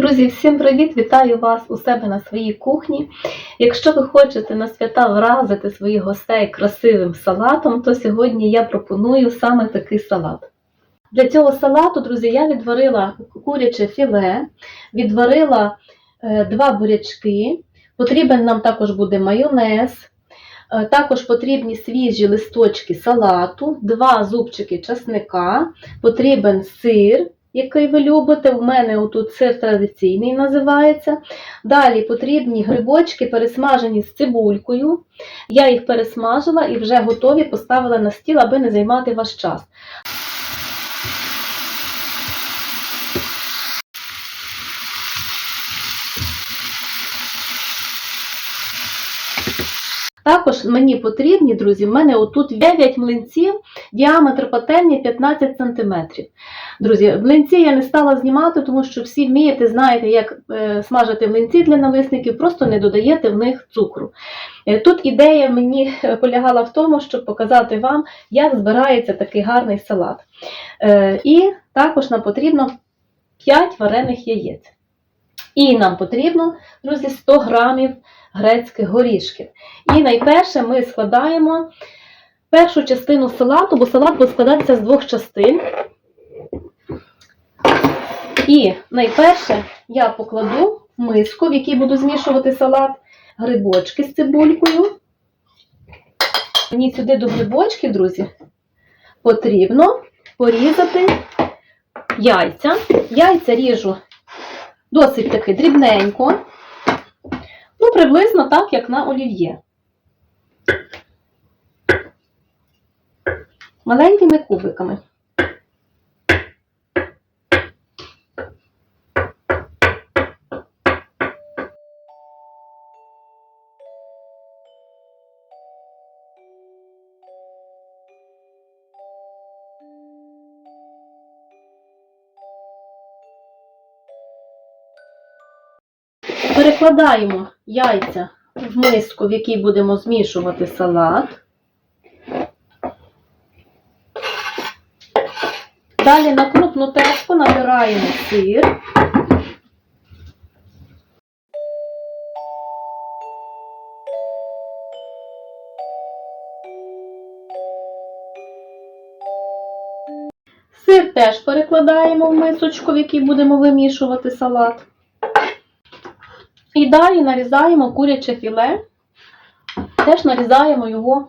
Друзі, всім привіт! Вітаю вас у себе на своїй кухні. Якщо ви хочете на свята вразити своїх гостей красивим салатом, то сьогодні я пропоную саме такий салат. Для цього салату, друзі, я відварила куряче філе, відварила е, два бурячки. Потрібен нам також буде майонез. Е, Також потрібні свіжі листочки салату, два зубчики часника, потрібен сир, який ви любите. У мене отут сир традиційний називається. Далі потрібні грибочки, пересмажені з цибулькою. Я їх пересмажила і вже готові поставила на стіл, аби не займати ваш час. Також мені потрібні, друзі, в мене отут 9 млинців, діаметр пательні 15 см. Друзі, млинці я не стала знімати, тому що всі вмієте, знаєте, як е, смажити млинці для налисників, просто не додаєте в них цукру. Е, Тут ідея мені е, полягала в тому, щоб показати вам, як збирається такий гарний салат. І також нам потрібно 5 варених яєць. І нам потрібно, друзі, 100 грамів грецьких горішків. І найперше ми складаємо першу частину салату, бо салат буде складатися з двох частин. І найперше я покладу в миску, в якій буду змішувати салат, грибочки з цибулькою. Мені сюди до грибочків, друзі, потрібно порізати яйця. Яйця ріжу досить таки дрібненько. Приблизно так, як на олів'є. Маленькими кубиками. Перекладаємо яйця в миску, в якій будемо змішувати салат. Далі на крупну терку набираємо сир. Сир теж перекладаємо в мисочку, в якій будемо вимішувати салат. І далі нарізаємо куряче філе. Теж нарізаємо його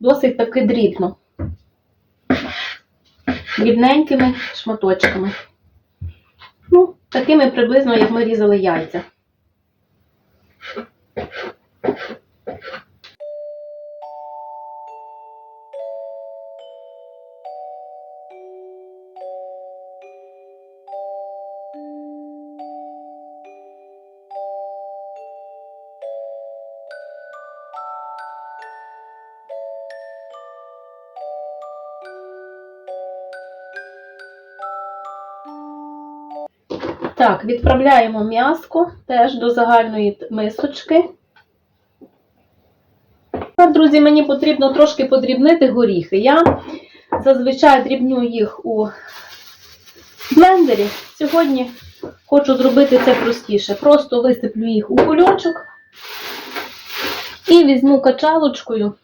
досить таки дрібно. Дрібненькими шматочками. Ну, такими приблизно, як ми різали яйця. Так, відправляємо м'яско теж до загальної мисочки. Тепер, друзі, мені потрібно трошки подрібнити горіхи. Я зазвичай дрібню їх у блендері. Сьогодні хочу зробити це простіше. Просто висиплю їх у кульочок і візьму качалочкою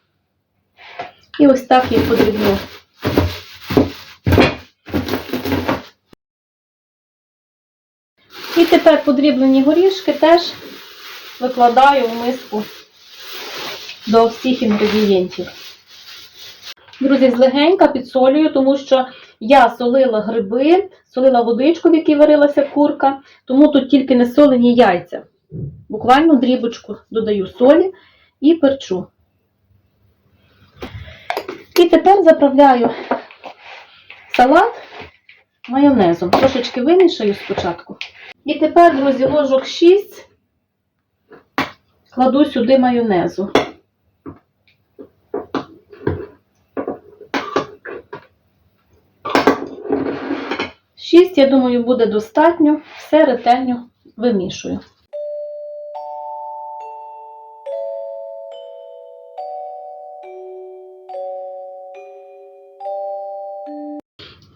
і ось так їх подрібню. І тепер подріблені горішки теж викладаю в миску до всіх інгредієнтів. Друзі, злегенька підсолюю, тому що я солила гриби, солила водичку, в якій варилася курка, тому тут тільки не солені яйця. Буквально дрібочку додаю солі і перчу. І тепер заправляю салат майонезом. Трошечки вимішаю спочатку. І тепер, друзі, ложок 6 кладу сюди майонезу. Шість, я думаю, буде достатньо. Все ретельно вимішую.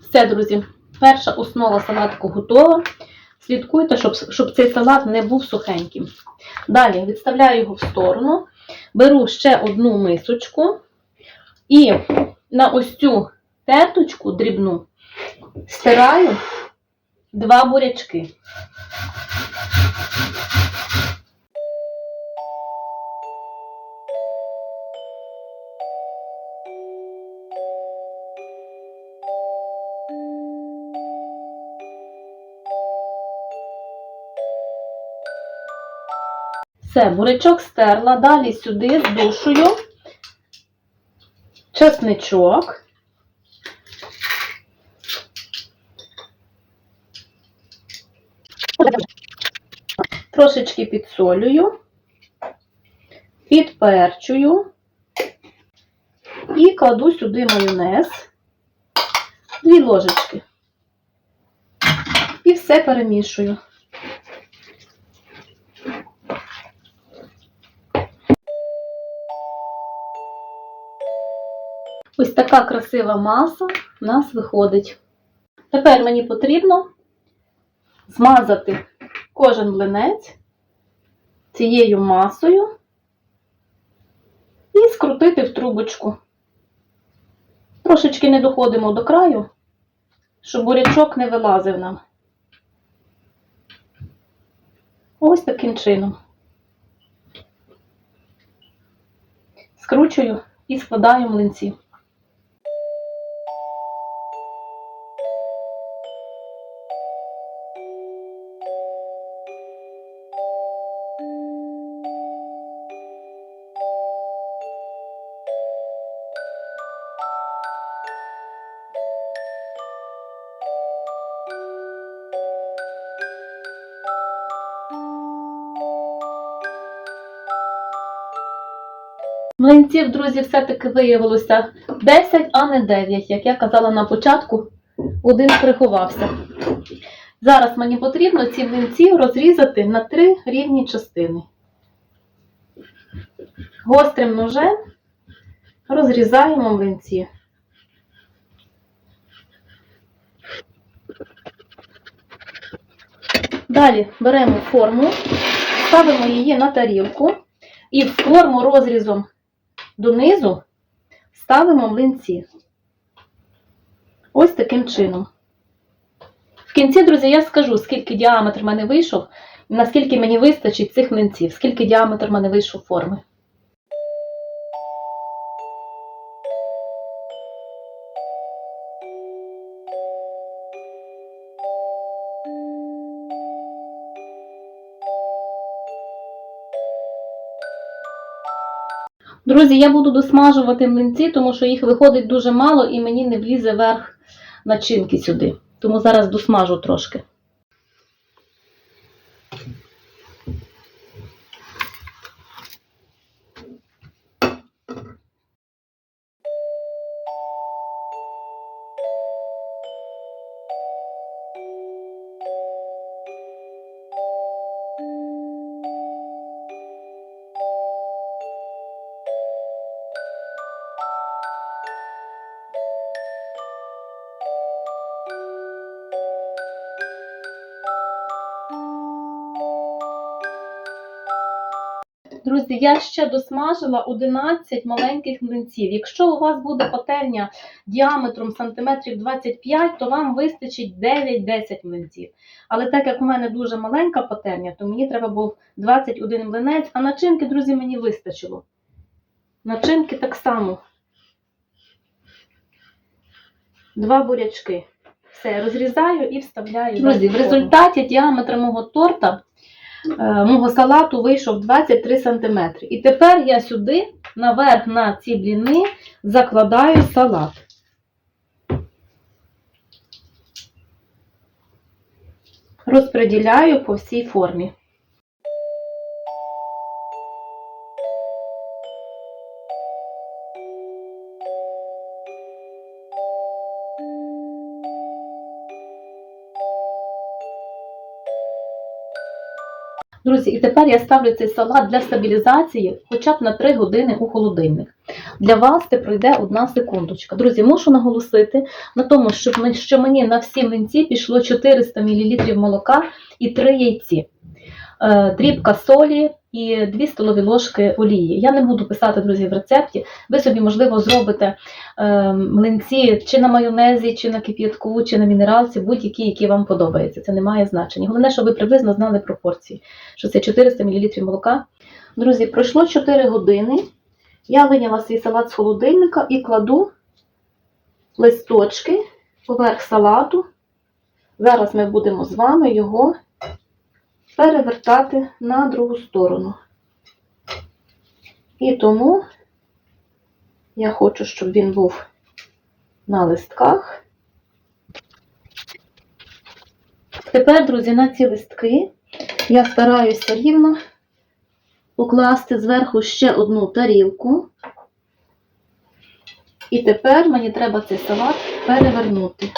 Все, друзі, перша основа салатку готова. слідкуйте, щоб, щоб цей салат не був сухеньким. Далі відставляю його в сторону, беру ще одну мисочку і на ось цю терточку дрібну стираю два бурячки. Все, бурячок стерла, далі сюди здушую чесничок. Трошечки підсолюю, підперчую і кладу сюди майонез, дві ложечки. І все перемішую. Ось така красива маса в нас виходить. Тепер мені потрібно змазати кожен млинець цією масою і скрутити в трубочку. Трошечки не доходимо до краю, щоб бурячок не вилазив нам. Ось таким чином. Скручую і складаю млинці. Млинців, друзі, все-таки виявилося 10, а не 9. Як я казала на початку, один приховався. Зараз мені потрібно ці млинці розрізати на три рівні частини. Гострим ножем розрізаємо млинці. Далі беремо форму, ставимо її на тарілку і форму розрізом донизу ставимо млинці. Ось таким чином. В кінці, друзі, я скажу, скільки діаметр в мене вийшов, наскільки мені вистачить цих млинців, скільки діаметр в мене вийшов форми. Друзі, я буду досмажувати млинці, тому що їх виходить дуже мало і мені не влізе верх начинки сюди. Тому зараз досмажу трошки. Друзі, я ще досмажила 11 маленьких млинців. Якщо у вас буде пательня діаметром сантиметрів 25, то вам вистачить 9-10 млинців. Але так як у мене дуже маленька пательня, то мені треба був 21 млинець, а начинки, друзі, мені вистачило. Начинки так само. Два бурячки. Все, розрізаю і вставляю. Друзі, в результаті діаметр мого торта мого салату вийшов 23 см. І тепер я сюди, наверх на ці бліни, закладаю салат. Розподіляю по всій формі. Друзі, і тепер я ставлю цей салат для стабілізації хоча б на 3 години у холодильник. Для вас це пройде одна секундочка. Друзі, мушу наголосити на тому, що мені на всі млинці пішло 400 мл молока і 3 яйці. Е, дрібка солі і 2 столові ложки олії. Я не буду писати, друзі, в рецепті. Ви собі, можливо, зробите е, млинці чи на майонезі, чи на кип'ятку, чи на мінералці, будь-які, які вам подобаються. Це не має значення. Головне, щоб ви приблизно знали пропорції, що це 400 мл молока. Друзі, пройшло 4 години. Я виняла свій салат з холодильника і кладу листочки поверх салату. Зараз ми будемо з вами його перевертати на другу сторону. І тому я хочу, щоб він був на листках. Тепер, друзі, на ці листки я стараюся рівно покласти зверху ще одну тарілку. І тепер мені треба цей салат перевернути.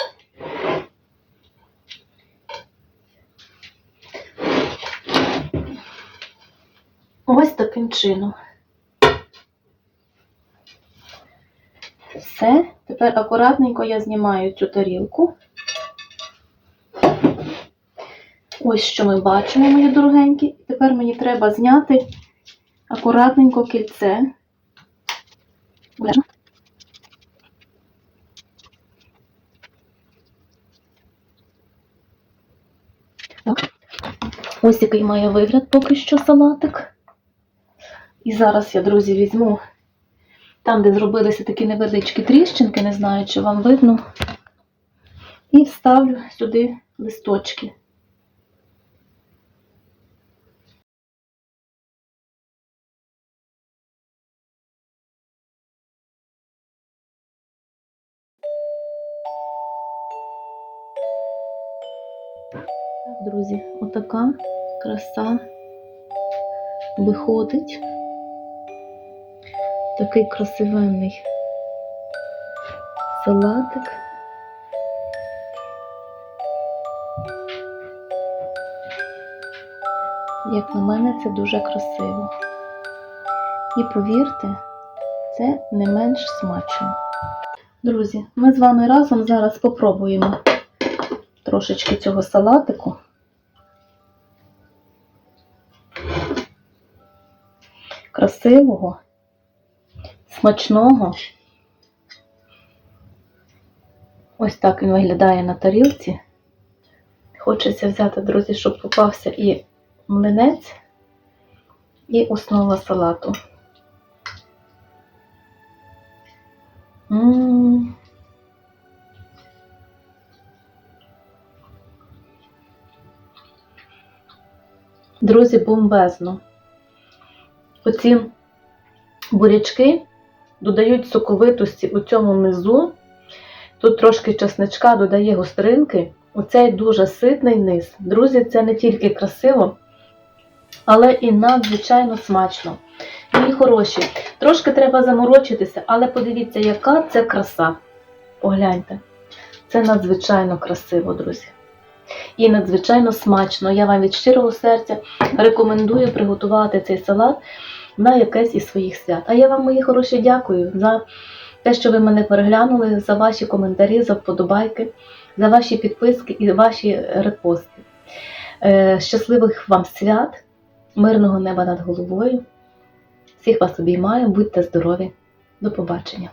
Ось таким чином. Все. Тепер акуратненько я знімаю цю тарілку. Ось що ми бачимо, мої дорогенькі. Тепер мені треба зняти акуратненько кільце. Ось який має вигляд поки що салатик. І зараз я, друзі, візьму там, де зробилися такі невеличкі тріщинки, не знаю, чи вам видно. І вставлю сюди листочки. Друзі, отака краса виходить. Такий красивенний салатик. Як на мене, це дуже красиво. І повірте, це не менш смачно. Друзі, ми з вами разом зараз попробуємо трошечки цього салатику. Красивого, смачного. Ось так він виглядає на тарілці. Хочеться взяти, друзі, щоб попався і млинець, і основа салату. М. Друзі, бомбезно. Оці бурячки додають соковитості у цьому низу. Тут трошки чесничка додає гостринки. Оцей дуже ситний низ. Друзі, це не тільки красиво, але і надзвичайно смачно. Мої хороші. Трошки треба заморочитися, але подивіться, яка це краса. Погляньте. Це надзвичайно красиво, друзі. І надзвичайно смачно. Я вам від щирого серця рекомендую приготувати цей салат на якесь із своїх свят. А я вам, мої хороші, дякую за те, що ви мене переглянули, за ваші коментарі, за вподобайки, за ваші підписки і ваші репости. Е, Щасливих вам свят, мирного неба над головою. Всіх вас обіймаю, будьте здорові. До побачення!